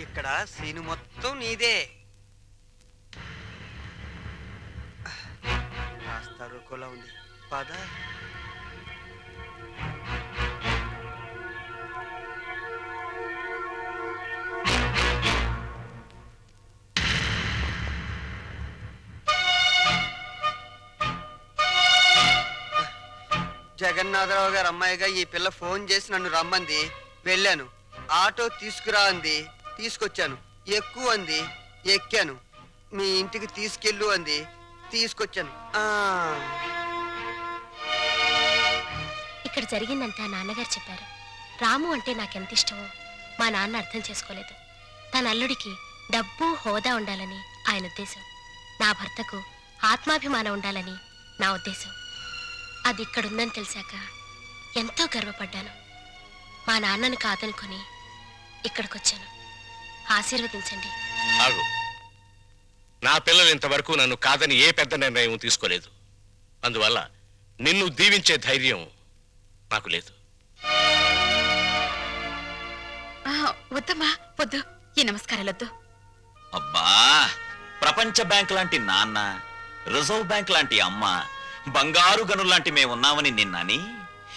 ఇక్కడ సీను మొత్తం నీదే. కాస్త రుకోలా ఉంది. పద. జగన్నాథరావు గారు అమ్మాయిగా ఈ పిల్ల ఫోన్ చేసి నన్ను రమ్మంది. వెళ్ళాను. ఆటో తీసుకురా అంది. తీసుకొచ్చాను. ఎక్కువ అంది ఎక్కాను. మీ ఇంటికి తీసుకెళ్ళు అంది తీసుకొచ్చాను. ఆ. ఇక్కడ జరిగిందంతా నాన్నగారు చెప్పారు. రాము అంటే నాకెంత ఇష్టమో మా నాన్న అర్థం చేసుకోలేదు. తన అల్లుడికి డబ్బు హోదా ఉండాలని ఆయన ఉద్దేశం. నా భర్తకు ఆత్మాభిమానం ఉండాలని నా ఉద్దేశం. అది ఇక్కడుందని తెలిసాక ఎంతో గర్వపడ్డాను. మా నాన్నను కాదనుకొని ఇక్కడికొచ్చాను. ఆశీర్వదించండి. ఆగు. నా పిల్లలు ఇంతవరకు నన్ను కాదని ఏ పెద్ద నిర్ణయం తీసుకోలేదు. అందువల్ల నిన్ను దీవించే ధైర్యం నాకు లేదు. ఆ, వద్దమ్మా వద్దు. ఈ నమస్కారాలొద్దు అబ్బా ప్రపంచ బ్యాంక్ లాంటి నాన్న రిజర్వ్ బ్యాంక్ లాంటి అమ్మ బంగారు గనులు లాంటి మేమున్నామని నిన్నని?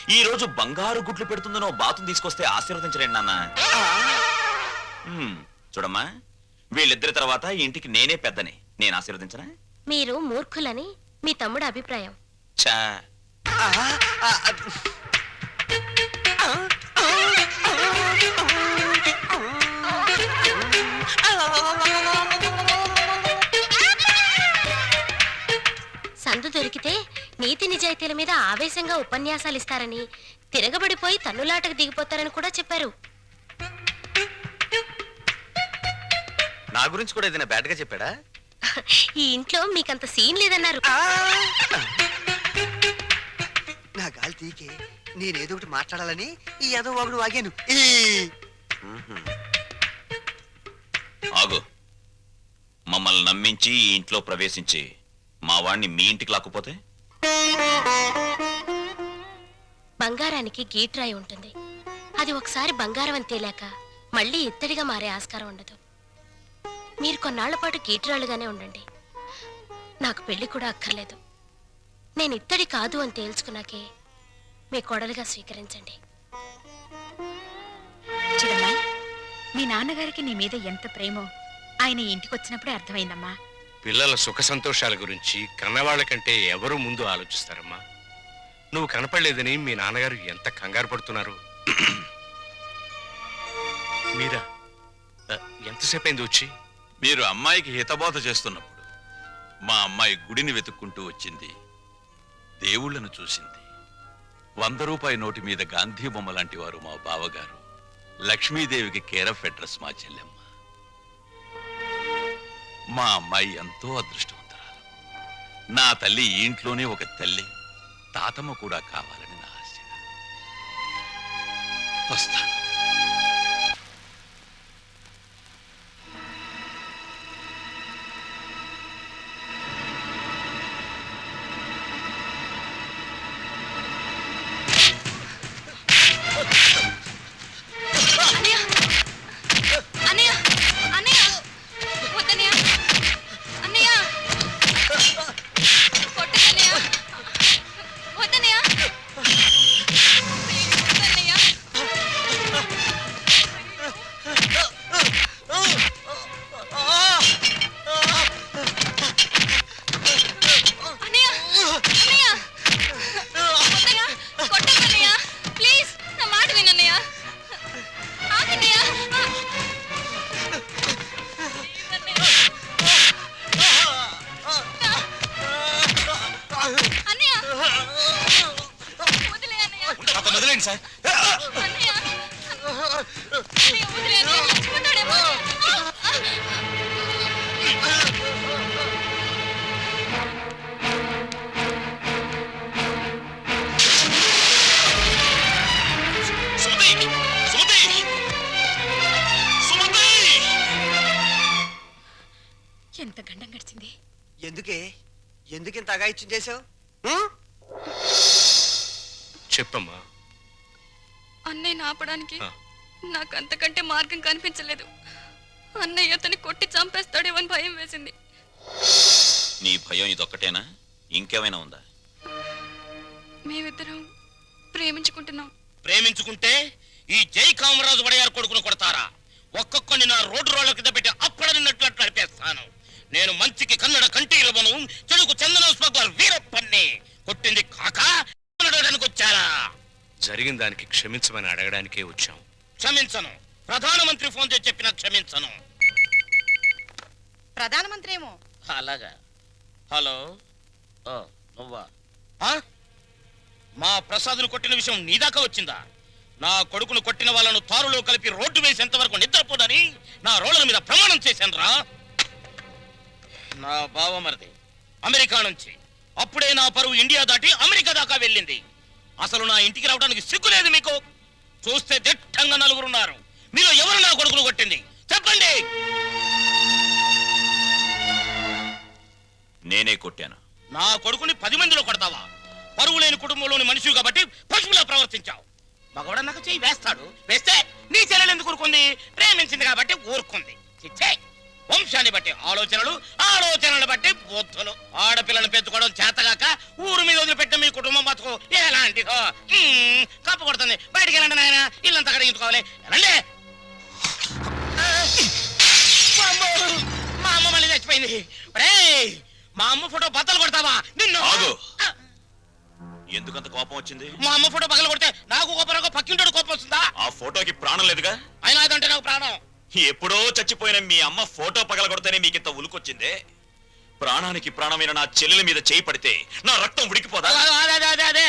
ఈ రోజు బంగారు గుడ్లు పెడుతుందనో బాతును తీసుకొస్తే ఆశీర్వదించలేండి నాన్న. హ్మ్, చూడమ్మా వీళ్ళిద్దరి తర్వాత ఈ ఇంటికి నేనే పెద్దని. నేను ఆశీర్వదించనా? మీరు మూర్ఖులని మీ తమ్ముడు అభిప్రాయం. చా. సందు దొరికితే నీతి నిజాయితీల మీద ఆవేశంగా ఉపన్యాసాలు ఇస్తారని తిరగబడిపోయి తన్నులాటకు దిగిపోతారని కూడా చెప్పారు. నా గురించి కూడా ఏదైనా బ్యాడ్గా చెప్పాడా? ఈ ఇంట్లో మీకంత సీన్ లేదన్నారు! నా గాలి తీకే నేనేదో ఒకటి మాట్లాడాలని ఈ ఏదో ఒకడు వాగాను. ఆగు. మమ్మల్ని నమ్మించి ఈ ఇంట్లో ప్రవేశించి మా వాణ్ణి మీ ఇంటికి లాక్కుపోతే? బంగారానికి గీట్రాయి ఉంటుంది. అది ఒకసారి బంగారం అని తేలాక మళ్ళీ ఇత్తడిగా మారే ఆస్కారం ఉండదు. మీరు కొన్నాళ్ళ పాటు గీట్రాలుగానే ఉండండి. నాకు పెళ్ళి కూడా అక్కర్లేదు. నేను ఇత్తడి కాదు అని తేల్చుకున్నాకే మీ కోడలుగా స్వీకరించండి. మీ నాన్నగారికి నీ మీద ఎంత ప్రేమో ఆయన ఈ ఇంటికి వచ్చినప్పుడే అర్థమైందమ్మా. పిల్లల సుఖ సంతోషాల గురించి కన్నవాళ్ళ కంటే ఎవరు ముందు ఆలోచిస్తారమ్మా? నువ్వు కనపడలేదని మీ నాన్నగారు ఎంత కంగారు పడుతున్నారు? మీరా? ఎంతసేపు అయింది వచ్చి? మీరు అమ్మాయికి హితబోధ చేస్తున్నప్పుడు మా అమ్మాయి గుడిని వెతుక్కుంటూ వచ్చింది. దేవుళ్ళను చూసింది. వంద రూపాయి నోటి మీద గాంధీ బొమ్మ లాంటి వారు మా బావగారు. లక్ష్మీదేవికి కేరఫ్ అడ్రస్ మా చెల్లెమ్మ. మా అమ్మాయి ఎంతో అదృష్టవంతురాలు. నా తల్లి ఈ ఇంట్లోనే ఒక తల్లి. తాతమ్మ కూడా కావాలని నా ఆశ. వస్తాను. ఎంత గండం గడిచింది? ఎందుకే? ఎందుకింత అగాయిత్యం చేసావు చెప్పమ్మా. అన్నయ్యని ఆపడానికి. నాకు అంతకంటే మార్గం కనిపించలేదు. అన్నయ్య అతన్ని కొట్టి చంపేస్తాడేమో అని భయం వేసింది. నీ భయం ఇదొక్కటేనా? ఇంకేమైనా ఉందా? మేమిద్దరం ప్రేమించుకుంటున్నాం. ప్రేమించుకుంటే ఈ జై కామరాజు వడయారు కొడుకును కొడతారా? ఒక్కొక్కని నా రోడ్డు రోడ్ల కింద పెట్టి అప్పడనిన్నట్లు అట్లా నడిపేస్తాను. నేను మంచికి కన్నడ కంటి జరిగిన దానికి క్షమించమని అడగడానికే వచ్చాం. క్షమించను. ప్రధానమంత్రి ఫోన్ చేసి చెప్పినా క్షమించను. ప్రధానమంత్రి ఏమో అలాగా. హలో. ఓ నువ్వా? ఆ? మా ప్రసాద్ను కొట్టిన విషయం నీ దాకా వచ్చిందా? నా కొడుకును కొట్టిన వాళ్ళను తారులో కలిపి రోడ్డు వేసేంత వరకు నిద్రపోదని నా రోడ్ల మీద ప్రమాణం చేశాను రా నా బావమరిది అమెరికా నుంచి. అప్పుడే నా పరువు ఇండియా దాటి అమెరికా దాకా వెళ్ళింది. అసలు నా ఇంటికి రావడానికి సిగ్గు లేదు మీకు. చూస్తే దిట్టంగా నలుగురున్నారు. మీలో ఎవరు నా కొడుకును కొట్టింది? చెప్పండి. నేనే కొట్టాను. నా కొడుకుని పది మందిలో కొడతావా? పరువు లేని కుటుంబంలోని మనిషి కాబట్టి పశువులా ప్రవర్తించావు. మగవాడన్నాక చెయ్యి వేస్తాడు. వేస్తే నీ చెల్లెలు ఎందుకు ఊరుకుంది? ప్రేమించింది కాబట్టి ఊరుకుంది. చిచ్చే. వంశాన్ని బట్టి ఆలోచనలు ఆలోచనలు బట్టి బుద్ధులు. ఆడపిల్లను పెంచుకోవడం చేతగాక కప్పు కొడుతుంది. బయటికి వెళ్ళండి నాయన. ఇల్లంతా కడిగించుకోవాలి వెళ్ళండి వామ్మో! మా అమ్మ మళ్ళీ చచ్చిపోయింది! మా అమ్మ ఫోటో బద్దలు కొడతావా? నిన్ను. ఎందుకంత కోపం వచ్చింది? మా అమ్మ ఫోటో పగల కొడితే నాకు కోపం రాకో పక్కింటోడు కోపం వస్తుందా? ఆ ఫోటోకి ప్రాణం లేదుగా? అయినా అదంటే నాకు ప్రాణం. ఎప్పుడో చచ్చిపోయిన మీ అమ్మ ఫోటో పగలగొడితేనే మీకింత ఉలుకొచ్చిందే. ప్రాణానికి ప్రాణమైన నా చెల్లెల మీద చేయి పడితే నా రక్తం ఉడికిపోదా? అదే అదే అదే.